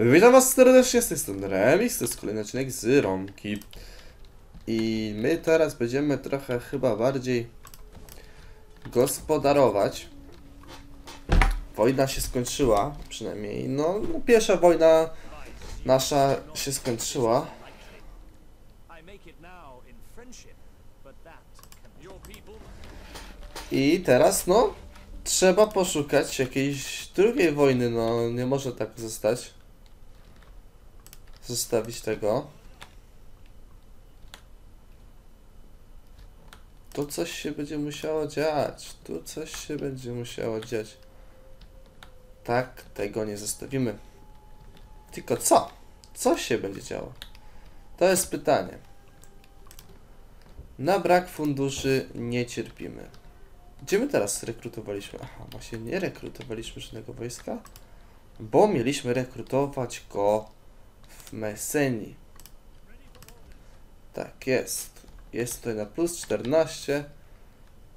Witam was serdecznie z tej strony Remix, to jest kolejny odcinek z Romki. I my teraz będziemy trochę chyba bardziej gospodarować. Wojna się skończyła, przynajmniej, no, no pierwsza wojna nasza się skończyła. I teraz, no, trzeba poszukać jakiejś drugiej wojny, no, nie może tak zostać. Zostawić tego. Tu coś się będzie musiało dziać. Tu coś się będzie musiało dziać. Tak, tego nie zostawimy. Tylko co? Co się będzie działo? To jest pytanie. Na brak funduszy nie cierpimy. Gdzie my teraz rekrutowaliśmy? Aha, właśnie nie rekrutowaliśmy żadnego wojska, bo mieliśmy rekrutować go w Messenii. Tak jest. Jest tutaj na plus 14.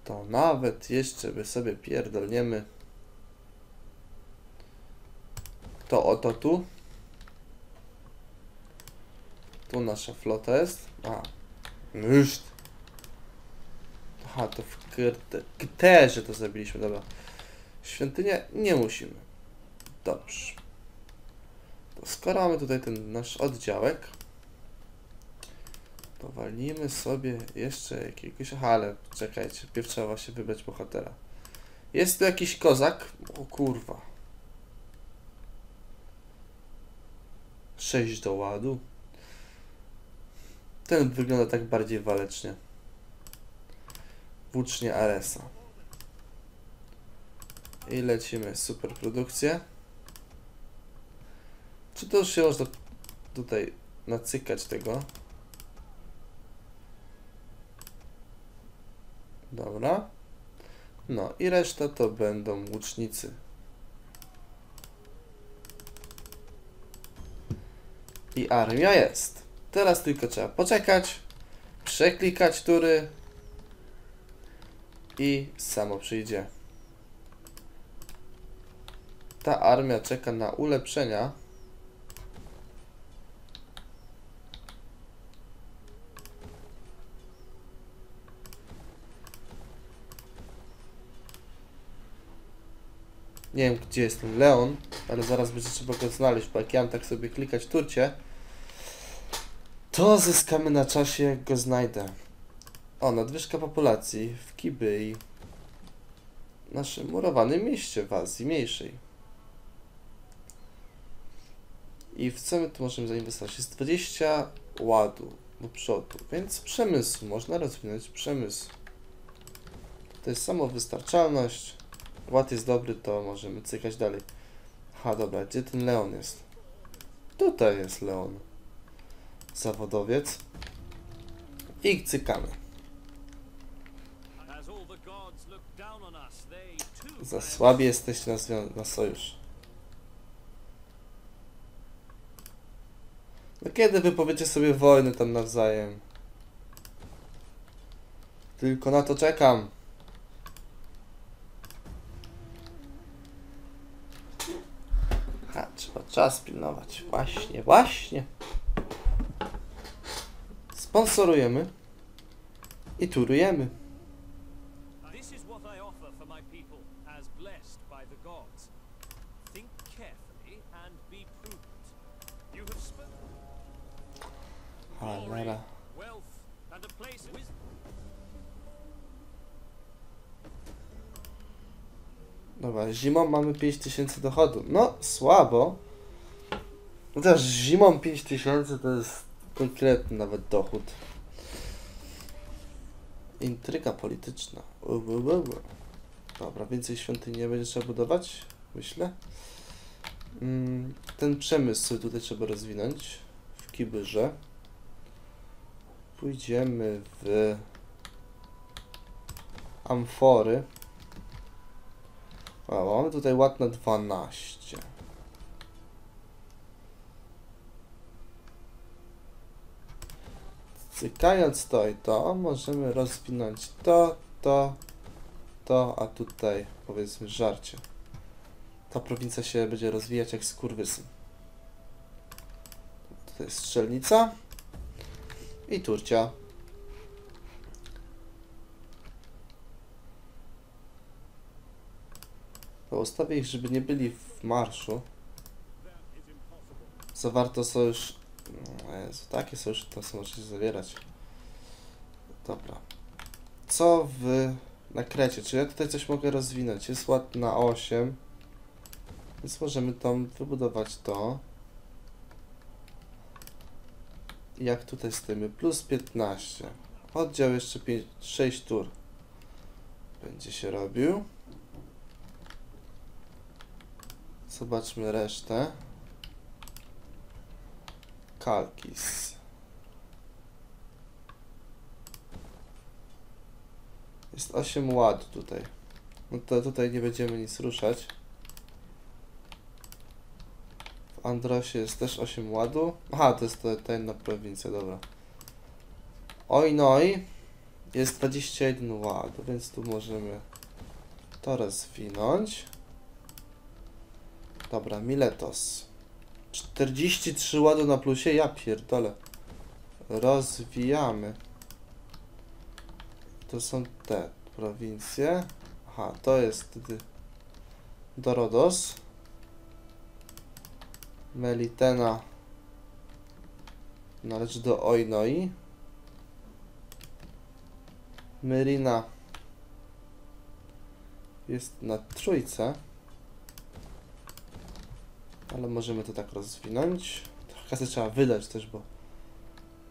To nawet jeszcze by sobie pierdolniemy. To oto tu. Tu nasza flota jest. A. Myszt. Aha, to w Kterze to zrobiliśmy, dobra. Świątynię nie musimy. Dobrze. Skoro mamy tutaj ten nasz oddziałek, to walnijmy sobie jeszcze jakiegoś... Aha, ale czekajcie, pierw trzeba właśnie wybrać bohatera. Jest tu jakiś kozak? O kurwa. 6 do ładu. Ten wygląda tak bardziej walecznie. Włócznie Aresa. I lecimy super produkcję. Czy to już się można tutaj nacykać tego? Dobra. No i reszta to będą łucznicy. I armia jest. Teraz tylko trzeba poczekać, przeklikać tury i samo przyjdzie. Ta armia czeka na ulepszenia. Nie wiem gdzie jest ten Leon, ale zaraz będzie trzeba go znaleźć, bo jak ja mam tak sobie klikać turcie, to zyskamy na czasie jak go znajdę. O, nadwyżka populacji w Kibyi. Naszym murowanym mieście w Azji Mniejszej. I w co my tu możemy zainwestować? Jest 20 ładu do przodu, więc przemysł, można rozwinąć przemysł. To jest samowystarczalność. Ład jest dobry, to możemy cykać dalej. Aha, dobra, gdzie ten Leon jest? Tutaj jest Leon. Zawodowiec. I cykamy. Za słabi jesteście na, na sojusz. No kiedy wy powiecie sobie wojny tam nawzajem? Tylko na to czekam. Ha, trzeba czas pilnować. Właśnie, właśnie. Sponsorujemy i turujemy. Cholera. Dobra, zimą mamy 5000 dochodu. No, słabo. Chociaż zimą 5000 to jest konkretny nawet dochód. Intryga polityczna. Dobra, więcej świątyni nie będzie trzeba budować, myślę. Mm, ten przemysł tutaj trzeba rozwinąć w Kibyrze. Pójdziemy w amfory. A, mamy tutaj ład na 12. Cykając to i to, możemy rozwinąć to, to, to, a tutaj powiedzmy żarcie. Ta prowincja się będzie rozwijać jak skurwysyn. To jest strzelnica. I turcia. To ustawię ich, żeby nie byli w marszu. Zawarto sojusz... Jezu, takie sojusze to są możecie zawierać. Dobra. Co w... Na krecie? Czy ja tutaj coś mogę rozwinąć? Jest ład na 8. Więc możemy tam wybudować to. Jak tutaj stoimy? Plus 15. Oddział jeszcze 5, 6 tur. Będzie się robił. Zobaczmy resztę. Kalkis. Jest 8 ład tutaj. No to tutaj nie będziemy nic ruszać. W Androsie jest też 8 ładu. Aha, to jest ta, ta jedna prowincja, dobra. Oj noj. Jest 21 ładu, więc tu możemy to rozwinąć. Dobra, Miletos. 43 ładu na plusie, ja pierdolę. Rozwijamy. To są te prowincje. Aha, to jest Dorodos. Melitena należy do Oinoi. Myrina jest na trójce. Ale możemy to tak rozwinąć. Trochę kasy trzeba wydać też, bo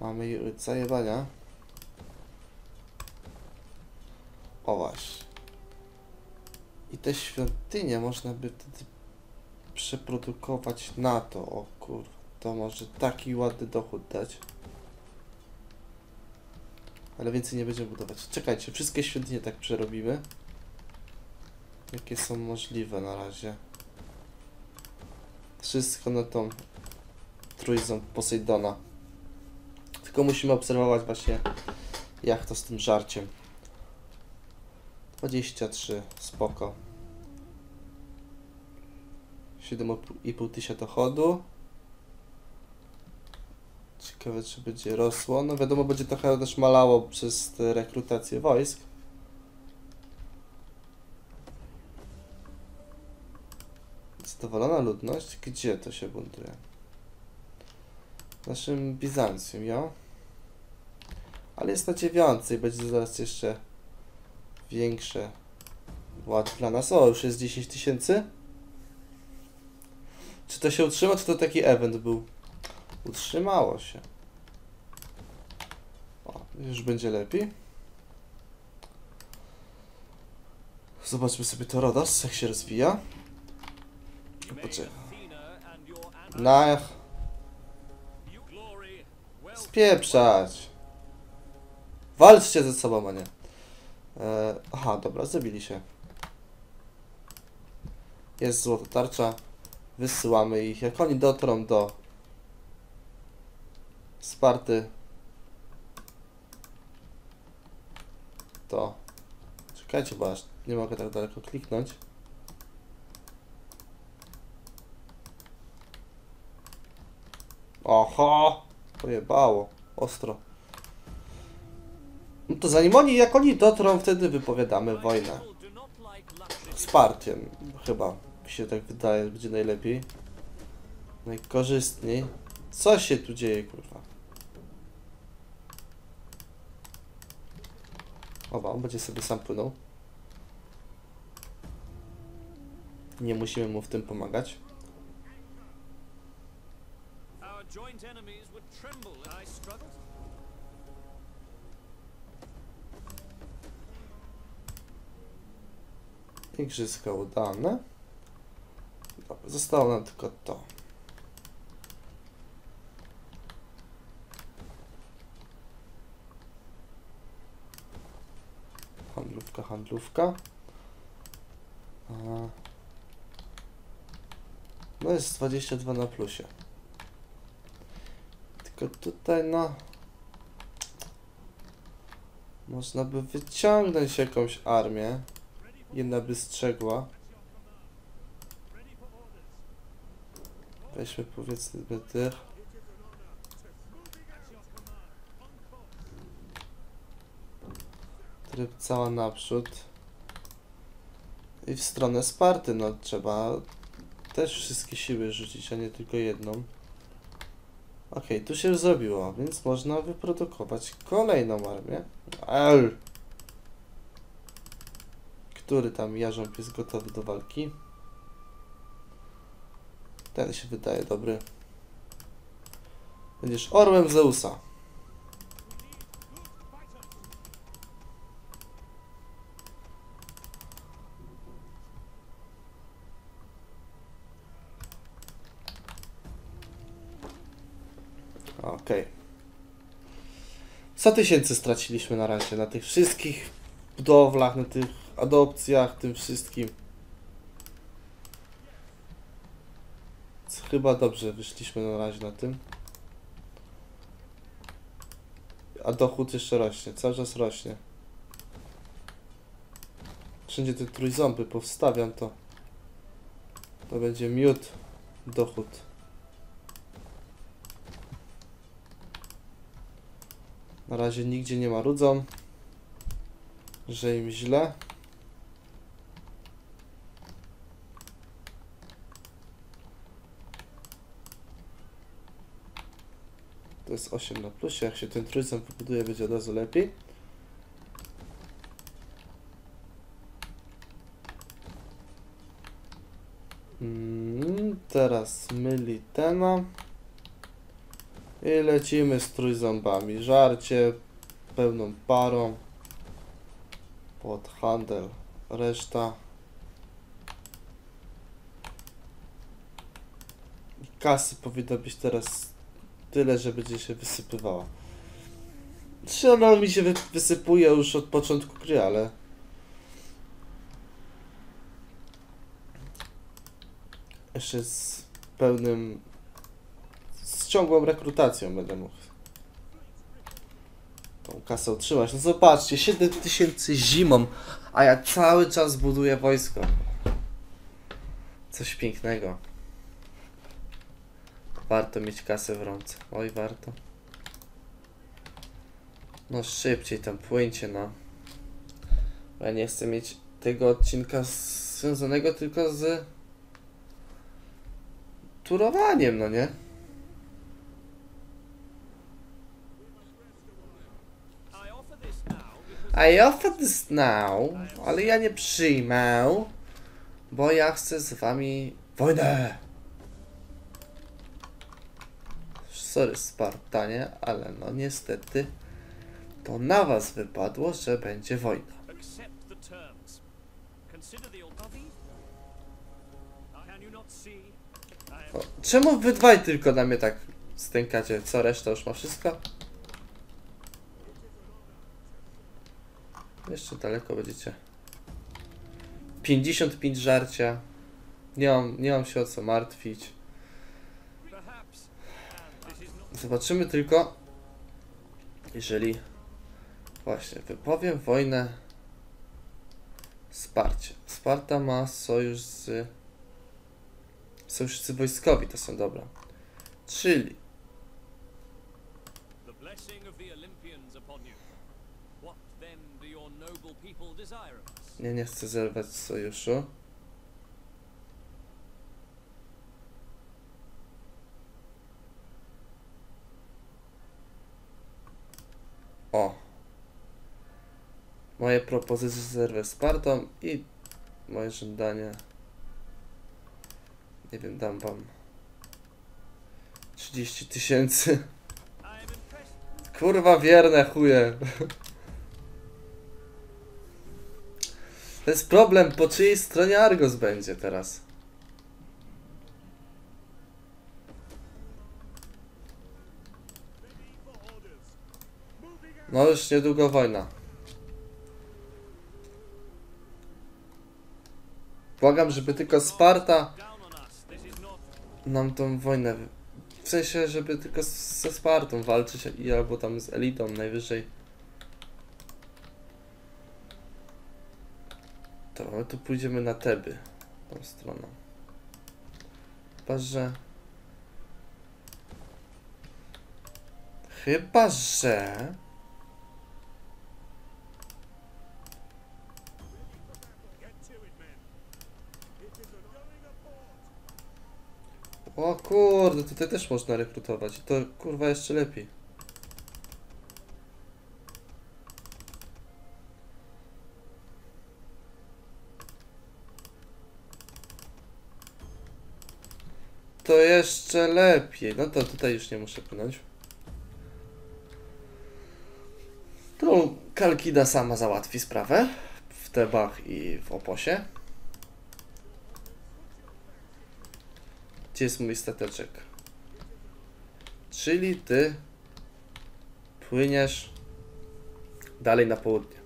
mamy zajebania. O właśnie. I te świątynie można by wtedy przeprodukować na to. O kurwa, to może taki ładny dochód dać. Ale więcej nie będziemy budować. Czekajcie, wszystkie świątynie tak przerobimy. Jakie są możliwe na razie. Wszystko na tą trójzą Posejdona. Tylko musimy obserwować właśnie jak to z tym żarciem. 23, spoko. 7,5 tysiąca dochodu. Ciekawe, czy będzie rosło. No wiadomo, będzie trochę też malało przez rekrutację wojsk. Zadowolona ludność? Gdzie to się buntuje? W naszym Bizancjum, jo? Ale jest na dziewiątce i będzie zaraz jeszcze większe ład dla nas. O, już jest 10 tysięcy. Czy to się utrzyma, czy to taki event był? Utrzymało się. O, już będzie lepiej. Zobaczmy sobie to Rodos, jak się rozwija. Poczekaj. Athena and your Na you glory well spieprzać. Walczcie ze sobą, a nie. E, aha, dobra, zabili się. Jest złota tarcza. Wysyłamy ich. Jak oni dotrą do Sparty, to czekajcie, bo aż nie mogę tak daleko kliknąć. Oho! Pojebało. Ostro. No to zanim oni, jak oni dotrą, wtedy wypowiadamy My wojnę. luxury. Wsparciem, chyba. Mi się tak wydaje, będzie najlepiej. Najkorzystniej. Co się tu dzieje, kurwa? Oba, on będzie sobie sam płynął. Nie musimy mu w tym pomagać. Joint enemies would tremble. I struggled. Igrzyska udane. Dobra, zostało nam tylko to. Handlówka, handlówka. No jest 22 na plusie tutaj no... Można by wyciągnąć jakąś armię. Jedna by strzegła. Weźmy powiedzmy tych. Tryb cała naprzód. I w stronę Sparty, no trzeba też wszystkie siły rzucić, a nie tylko jedną. Okej, tu się zrobiło, więc można wyprodukować kolejną armię. L. Który tam jarząb jest gotowy do walki? Ten się wydaje dobry. Będziesz orłem Zeusa. Okej. 100 tysięcy straciliśmy na razie na tych wszystkich budowlach, na tych adopcjach, tym wszystkim. Chyba dobrze wyszliśmy na razie na tym. A dochód jeszcze rośnie, cały czas rośnie. Wszędzie te trójząby powstawiam to. To będzie miód, dochód. Na razie nigdzie nie ma rudzą, że im źle. To jest 8 na plusie, jak się ten trójząb pobuduje będzie od razu lepiej. Mm, teraz myli tena. I lecimy z trójząbami. Żarcie pełną parą. Pod handel. Reszta. Kasy powinno być teraz tyle, że będzie się wysypywała. Czy ona mi się wy wysypuje już od początku gry, ale... Jeszcze z pełnym ciągłą rekrutacją będę mógł tą kasę utrzymać. No zobaczcie, 7 tysięcy zimą, a ja cały czas buduję wojsko. Coś pięknego. Warto mieć kasę w ręce. Oj, warto. No szybciej tam płyńcie, no. Bo Ja nie chcę mieć tego odcinka związanego tylko z turowaniem, no nie? I offer this now because I offer this now, ale ja nie przyjmę, bo ja chcę z wami wojnę. Sorry Spartanie, ale no niestety to na was wypadło, że będzie wojna. O, czemu wy dwaj tylko na mnie tak stękacie? Co reszta już ma wszystko? Jeszcze daleko będziecie. 55 żarcia. Nie mam, nie mam się o co martwić. Zobaczymy tylko, jeżeli właśnie wypowiem wojnę Sparcie. Sparta ma sojusz z sojusznicy wojskowi, to są dobra. Czyli us? nie, nie chcę zerwać sojuszu. O. Moje propozycje zerwę Spartą i moje żądanie. Nie wiem, dam wam 30 tysięcy. Kurwa wierne chuje. To jest problem, po czyjej stronie Argos będzie teraz. No już niedługo wojna. Błagam, żeby tylko Sparta nam tą wojnę. W sensie, żeby tylko ze Spartą walczyć albo tam z elitą najwyżej. Ale tu pójdziemy na Teby. Tą stroną. Chyba, że... Chyba, że... O kurde, tutaj też można rekrutować. I to kurwa jeszcze lepiej. To jeszcze lepiej. No to tutaj już nie muszę płynąć. Tu Kalkida sama załatwi sprawę w Tebach i w Oposie. Gdzie jest mój stateczek? Czyli ty płyniesz dalej na południe.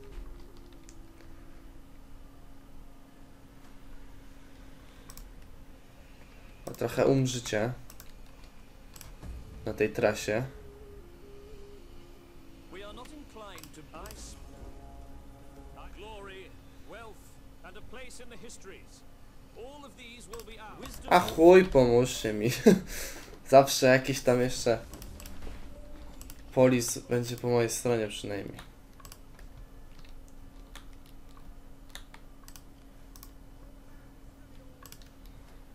Trochę umrzycie na tej trasie. A chuj, pomóżcie mi. Zawsze jakiś tam jeszcze polis będzie po mojej stronie przynajmniej.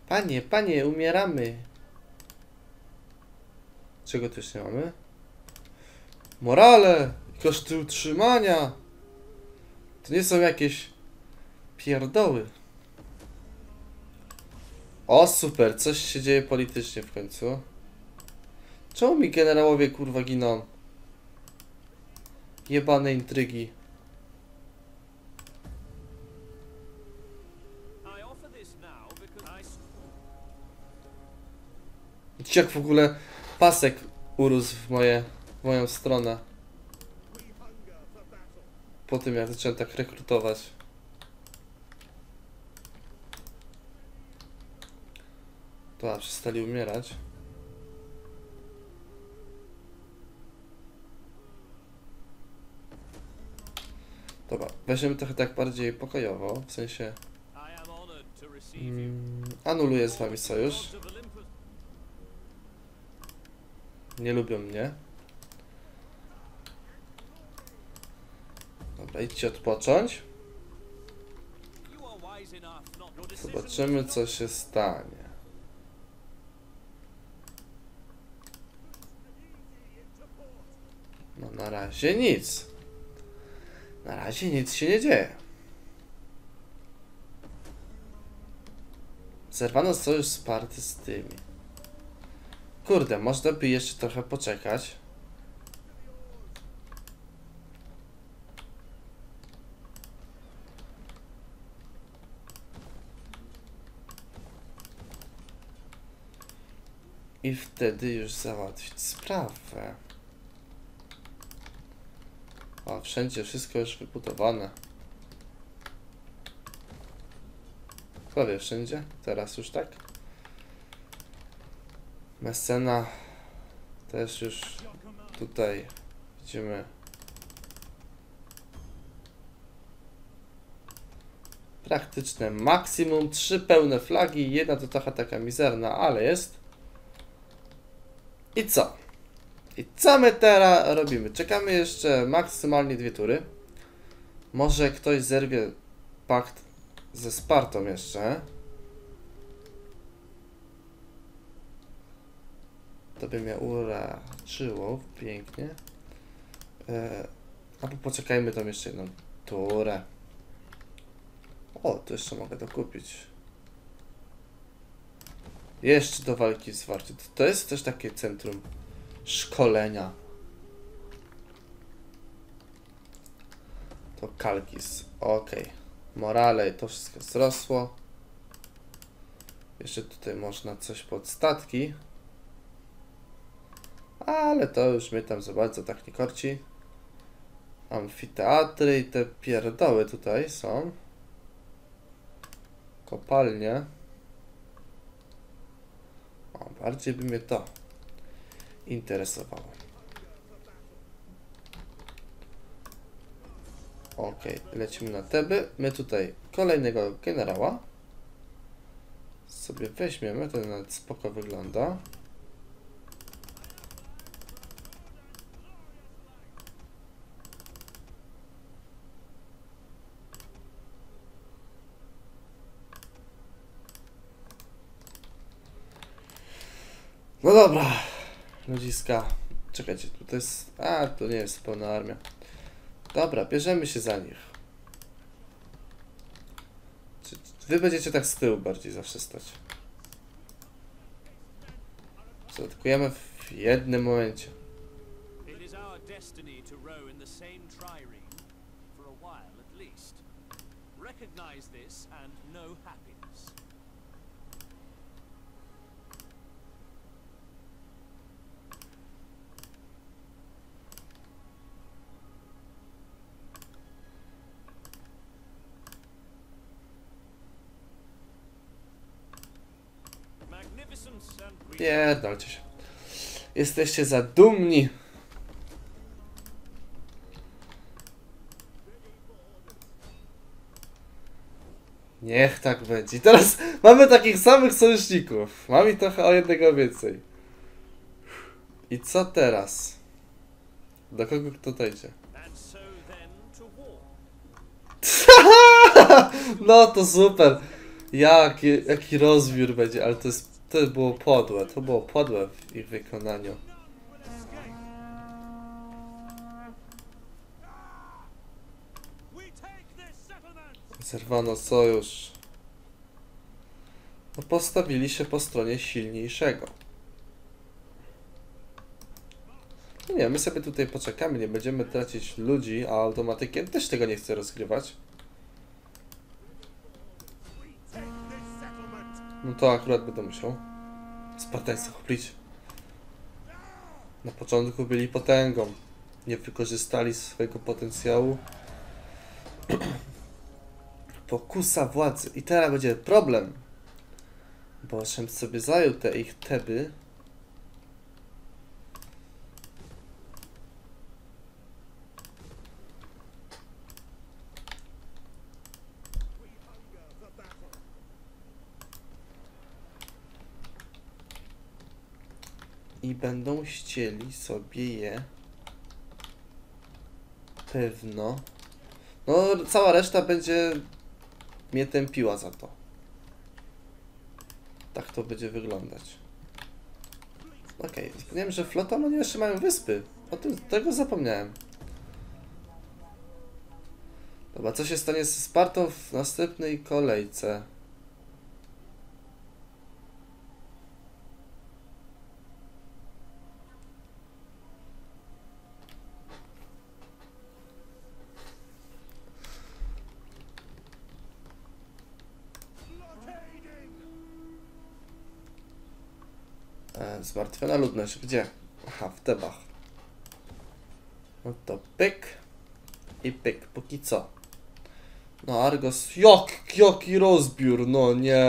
Panie, panie, umieramy. Czego tu jeszcze mamy? Morale, koszty utrzymania. To nie są jakieś pierdoły. O, super, coś się dzieje politycznie w końcu. Czemu mi generałowie kurwa giną? Jebane intrygi. Jak w ogóle pasek urósł w, moje, w moją stronę. Po tym jak zacząłem tak rekrutować. To a, przestali umierać. Dobra, weźmiemy trochę tak bardziej pokojowo, w sensie mm, anuluję z wami sojusz. Nie lubią mnie. Dobra, idźcie odpocząć. Zobaczymy, co się stanie. No, na razie nic. Na razie nic się nie dzieje. Zerwano sojusz wsparty z tymi. Kurde, można by jeszcze trochę poczekać. I wtedy już załatwić sprawę. O, wszędzie wszystko już wybudowane. Prawie wszędzie. Teraz już tak. Mesena też już tutaj widzimy. Praktyczne maksimum. Trzy pełne flagi. Jedna to trochę taka mizerna, ale jest. I co? I co my teraz robimy? Czekamy jeszcze maksymalnie dwie tury. Może ktoś zerwie pakt ze Spartą jeszcze. To by mnie uraczyło pięknie. E, albo poczekajmy tam jeszcze jedną turę. O, to jeszcze mogę dokupić. Jeszcze do walki z Warty. To jest też takie centrum szkolenia. To Kalkis. Ok. Morale, to wszystko wzrosło. Jeszcze tutaj można coś pod statki. Ale to już mnie tam za bardzo tak nie korci. Amfiteatry i te pierdoły tutaj są. Kopalnie. O, bardziej by mnie to interesowało. Ok, lecimy na Teby. My tutaj kolejnego generała sobie weźmiemy. To nawet spoko wygląda. No dobra, ludziska. Czekajcie, tu to jest... A, to nie jest pełna armia. Dobra, bierzemy się za nich. Wy będziecie tak z tyłu bardziej zawsze stać? Zaatakujemy w jednym momencie. Recognize this and know happiness. Pierdolcie się. Jesteście za dumni. Niech tak będzie. Teraz mamy takich samych sojuszników. Mam ich trochę o jednego więcej. I co teraz? Do kogo to war. No to super. Jaki, jaki rozbiór będzie, ale to jest, to było podłe. To było podłe w ich wykonaniu. Zerwano sojusz. No postawili się po stronie silniejszego. No nie, my sobie tutaj poczekamy, nie będziemy tracić ludzi, a automatykiem też tego nie chcę rozgrywać. No to akurat będę musiał. Spartańcy choplić. Na początku byli potęgą. Nie wykorzystali swojego potencjału. Pokusa władzy. I teraz będzie problem. Bo żem sobie zajął te ich Teby. Będą chcieli sobie je pewno no, cała reszta będzie mnie tępiła za to. Tak to będzie wyglądać. Okej, zapomniałem, że flota oni jeszcze mają wyspy. O tym tego zapomniałem. Dobra, co się stanie z Spartą w następnej kolejce? E, zmartwiona ludność. Gdzie? Aha, w Tebach. No to pyk. I pyk, póki co. No Argos, jak, jaki rozbiór, no nie.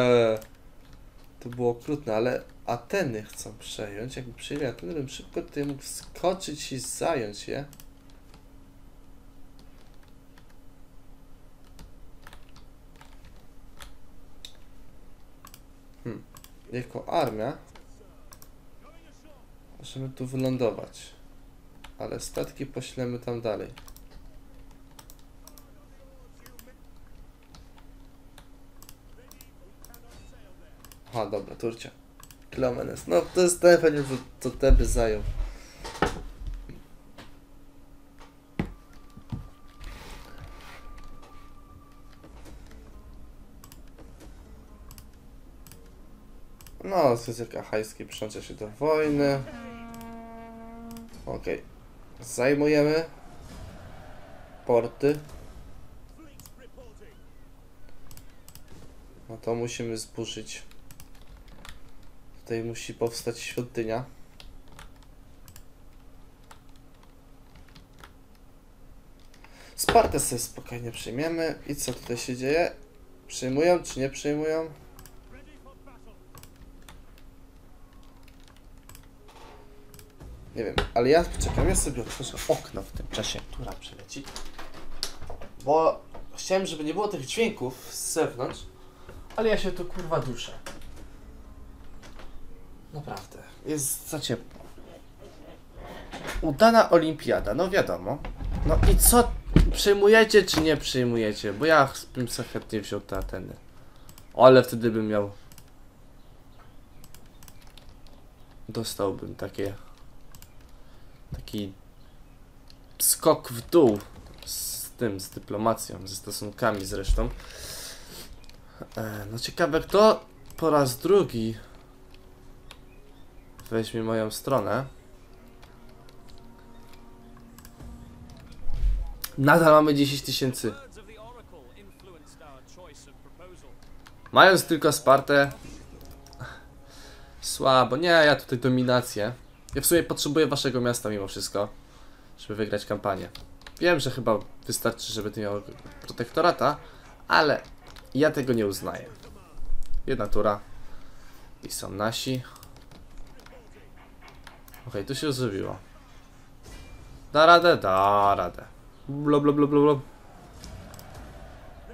To było okrutne, ale Ateny chcą przejąć. Jakby przejęli Ateny, bym szybko tutaj mógł wskoczyć i zająć je. Hmm. Jako armia możemy tu wylądować. Ale statki poślemy tam dalej. Aha, dobra, Turcia. Kleomenes. No, to jest ten pewnie, co, co Teby zajął. No, Związek Achajski przyłącza się do wojny. Okej. Zajmujemy porty. No to musimy zburzyć. Tutaj musi powstać świątynia. Spartę sobie spokojnie przyjmiemy. I co tutaj się dzieje? Przyjmują czy nie przyjmują? Nie wiem, ale ja czekam, ja sobie otworzę okno w tym czasie, która przeleci. Bo chciałem, żeby nie było tych dźwięków z zewnątrz, ale ja się tu kurwa duszę. Naprawdę, jest za ciepło. Udana olimpiada, no wiadomo. No i co, przyjmujecie czy nie przyjmujecie? Bo ja bym sobie chętnie wziął te Ateny. Ale wtedy bym miał dostałbym takie taki skok w dół z tym, z dyplomacją, ze stosunkami zresztą. E, no ciekawe, kto po raz drugi weźmie moją stronę. Nadal mamy 10 tysięcy. Mając tylko Spartę. Słabo. Nie, ja tutaj dominację. Ja w sumie potrzebuję waszego miasta mimo wszystko, żeby wygrać kampanię. Wiem, że chyba wystarczy, żeby ty miał protektorata, ale ja tego nie uznaję. Jedna tura. I są nasi. Okej, tu się zrobiło. Da radę? Da radę. Blo, blo, blo, blo, blo.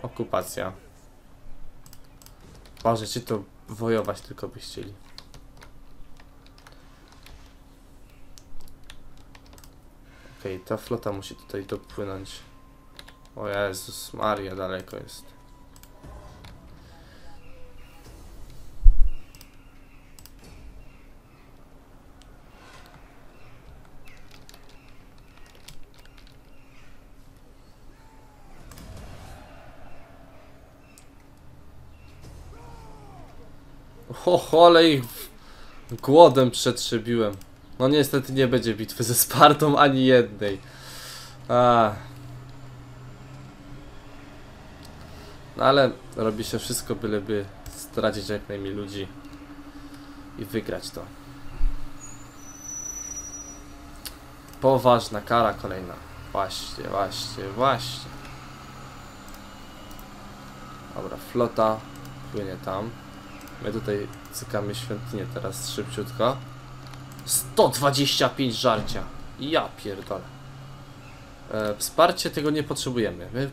Okupacja. Możecie to wojować tylko by chcieli. Okej, ta flota musi tutaj dopłynąć. O Jezus Maria, daleko jest. Ho, ale ich głodem przetrzebiłem. No niestety nie będzie bitwy ze Spartą ani jednej. A. No ale robi się wszystko, byleby stracić jak najmniej ludzi i wygrać to. Poważna kara kolejna. Właśnie, właśnie, właśnie. Dobra, flota płynie tam. My tutaj cykamy świątynię teraz szybciutko. 125 żarcia. Ja pierdolę. E, wsparcie tego nie potrzebujemy. My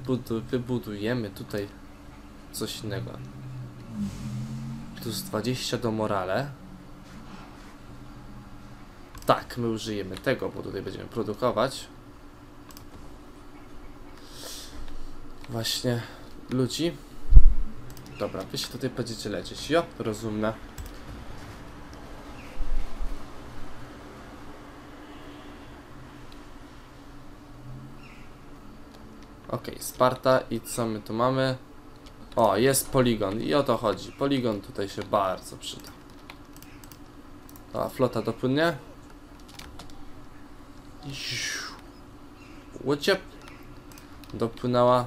wybudujemy tutaj coś innego. Plus 20 do morale. Tak, my użyjemy tego, bo tutaj będziemy produkować. Właśnie ludzi. Dobra, wy się tutaj będziecie lecieć. Jo, rozumne. Okej, Sparta i co my tu mamy? O, jest poligon i o to chodzi. Poligon tutaj się bardzo przyda. A flota dopłynie. Łyciep. Dopłynęła.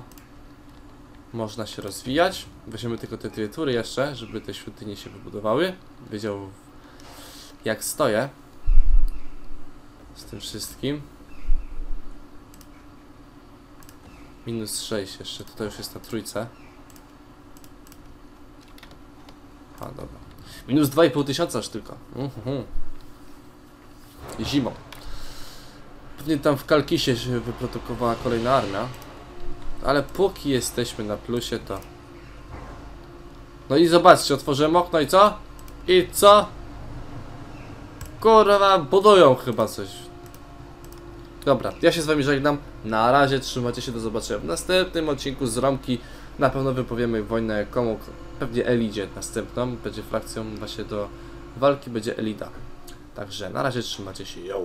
Można się rozwijać. Weźmiemy tylko te dwie tury jeszcze, żeby te świątynie się wybudowały. Wiedział jak stoję z tym wszystkim. Minus 6 jeszcze, tutaj już jest na trójce. A, dobra. Minus 2,5 tysiąca aż tylko. Mhm. Zimą. Pewnie tam w Kalkisie się wyprodukowała kolejna armia. Ale póki jesteśmy na plusie, to... No i zobaczcie, otworzyłem okno i co? I co? Kurwa, budują chyba coś. Dobra, ja się z wami żegnam. Na razie, trzymajcie się, do zobaczenia w następnym odcinku z Romki. Na pewno wypowiemy wojnę komu? Pewnie Elidzie następną. Będzie frakcją właśnie do walki, będzie Elida. Także na razie trzymajcie się, yo.